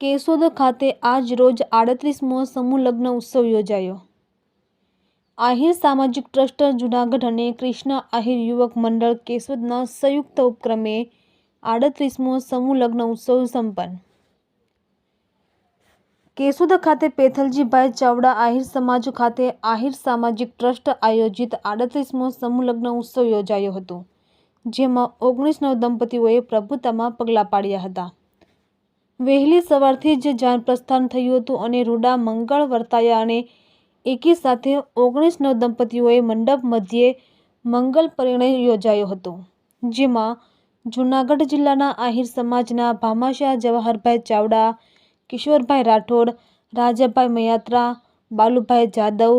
કેશોદ ખાતે આજ રોજ આડત્રીસમો સમૂહ લગ્ન ઉત્સવ યોજાયો. આહિર સામાજિક ટ્રસ્ટ જુનાગઢ અને કૃષ્ણ આહિર યુવક મંડળ કેશોદના સંયુક્ત ઉપક્રમે આડત્રીસમો સમૂહ લગ્ન ઉત્સવ સંપન્ન. કેશોદ ખાતે પેથલજીભાઈ ચાવડા આહિર સમાજ ખાતે આહિર સામાજિક ટ્રસ્ટ આયોજિત આડત્રીસમો સમૂહ લગ્ન ઉત્સવ યોજાયો હતો, જેમાં ઓગણીસ નવ દંપતીઓએ પ્રભુતામાં પગલાં પાડ્યા હતા. વહેલી સવારથી જ જાન પ્રસ્થાન થયું હતું અને રૂડા મંગળ વર્તાયા અને એકી સાથે ઓગણીસ નવ દંપતીઓએ મંડપ મધ્યે મંગલ પરિણય યોજાયો હતો, જેમાં જૂનાગઢ જિલ્લાના આહિર સમાજના ભામાશાહ, જવાહરભાઈ ચાવડા, કિશોરભાઈ રાઠોડ, રાજાભાઈ મયાત્રા, બાલુભાઈ જાદવ,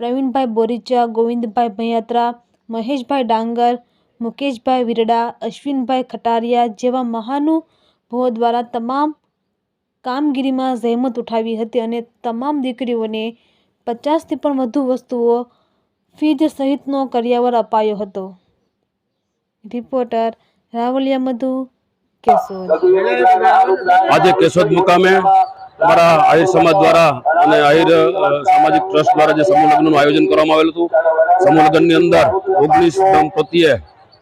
પ્રવીણભાઈ બોરીચા, ગોવિંદભાઈ મયાત્રા, મહેશભાઈ ડાંગર, મુકેશભાઈ વિરડા, અશ્વિનભાઈ ખટારિયા જેવા મહાનુભવો દ્વારા તમામ કામગીરીમાં જહેમત ઉઠાવી હતી અને તમામ દીકરીઓને પચાસથી પણ વધુ વસ્તુઓ ફીજ સહિતનો કરિયાવર અપાયો હતો. રિપોર્ટર રાવલિયા મધુ, કેશોદ. આજે કેશોદ મુકામે અમારા આહિર સમાજ દ્વારા અને આહિર સામાજિક ટ્રસ્ટ દ્વારા જે સમૂહ લગ્નનું આયોજન કરવામાં આવેલું હતું, સમૂહ લગ્નની અંદર ઓગણીસ દંપતીએ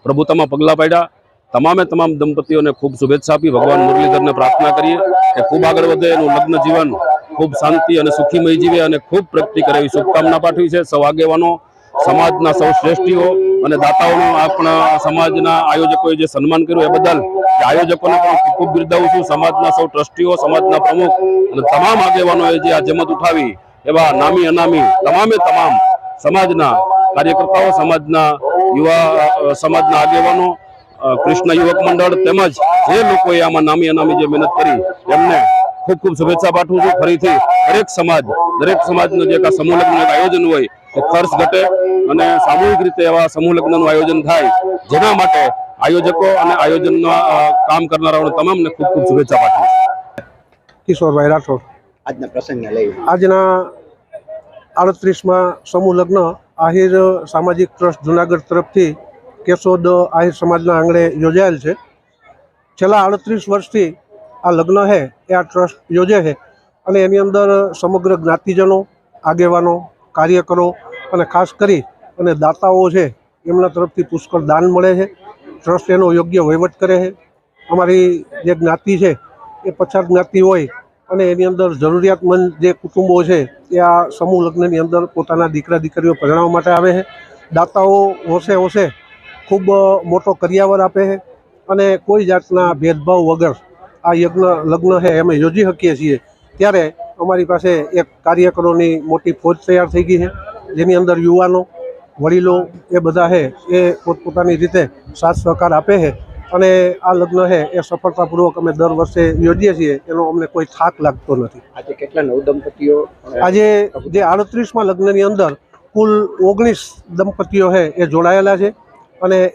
પ્રભુતામાં પગલાં પાડ્યા. તમામે તમામ દંપતીઓને ખૂબ શુભેચ્છા આપી, ભગવાન મુરલીધરને પ્રાર્થના કરીએ કે ખૂબ આગળ વધે, એનું લગ્ન જીવન ખૂબ શાંતિ અને સુખીમય જીવે અને ખૂબ પ્રગતિ કરે એવી શુભકામના પાઠવી છે. સૌ આગેવાનો સમાજના સૌ શ્રેષ્ઠીઓ અને દાતાઓનું આપણા સમાજના આયોજકોએ જે સન્માન કર્યું એ બદલ આયોજકોને પણ ખૂબ ખૂબ બિરદાવું છું. સમાજના સૌ ટ્રસ્ટીઓ, સમાજના પ્રમુખ અને તમામ આગેવાનોએ જે આ જમત ઉઠાવી એવા નામી અનામી તમામે તમામ સમાજના કાર્યકર્તાઓ, સમાજના યુવા સમાજના આગેવાનો કૃષ્ણ યુવક મંડળ તેમજ જે લોકોએ આમાં નામી અનામી જે મહેનત કરી એમને ખૂબ ખૂબ શુભેચ્છા પાઠવું છું. ફરીથી દરેક સમાજ દરેક સમાજનું જે કાંઈ સમૂહ લગ્નનું આયોજન હોય એ ખર્ચ ઘટે અને સામૂહિક રીતે એવા સમૂહ લગ્નનું આયોજન થાય જેના માટે આયોજકો અને આયોજનના કામ કરનારાઓને તમામને ખૂબ ખૂબ શુભેચ્છા પાઠવું છું. કિશોરભાઈ રાઠોડ. આજના પ્રસંગને લઈ. આજના આડત્રીસમાં સમૂહ લગ્ન આહિર સામાજિક ટ્રસ્ટ જુનાગઢ તરફથી કેશોદ આહિર સમાજના આંગણે યોજાયેલ છે. છેલ્લા આડત્રીસ વર્ષથી આ લગ્ન છે એ આ ટ્રસ્ટ યોજે છે અને એની અંદર સમગ્ર જ્ઞાતિજનો, આગેવાનો, કાર્યકરો અને ખાસ કરી અને દાતાઓ છે, એમના તરફથી પુષ્કળ દાન મળે છે. ટ્રસ્ટ એનો યોગ્ય વહીવટ કરે છે. અમારી જે જ્ઞાતિ છે, એ પછાત જ્ઞાતિ હોય અને એની અંદર જરૂરિયાતમંદ જે કુટુંબો છે, એ આ સમૂહ લગ્નની અંદર પોતાના દીકરા દીકરીઓ પરણાવવા માટે આવે છે. દાતાઓ હોંશે હોંશે ખૂબ મોટો કરિયાવર આપે છે અને કોઈ જાતના ભેદભાવ વગર આ યજ્ઞ લગ્ન છે અમે યોજી શકીએ છીએ. ત્યારે અમારી પાસે એક કાર્યકરોની મોટી ફોજ તૈયાર થઈ ગઈ છે જેની અંદર યુવાનો વડીલો એ બધા છે એ પોતપોતાની રીતે સાથ સહકાર આપે છે અને આ લગ્ન છે એ સફળતાપૂર્વક અમે દર વર્ષે યોજીએ છીએ એનો અમને કોઈ થાક લાગતો નથી. આજે કેટલા નવ દંપતીઓ આજે જે આડત્રીસમાં લગ્નની અંદર કુલ ઓગણીસ દંપતીઓ છે એ જોડાયેલા છે. અને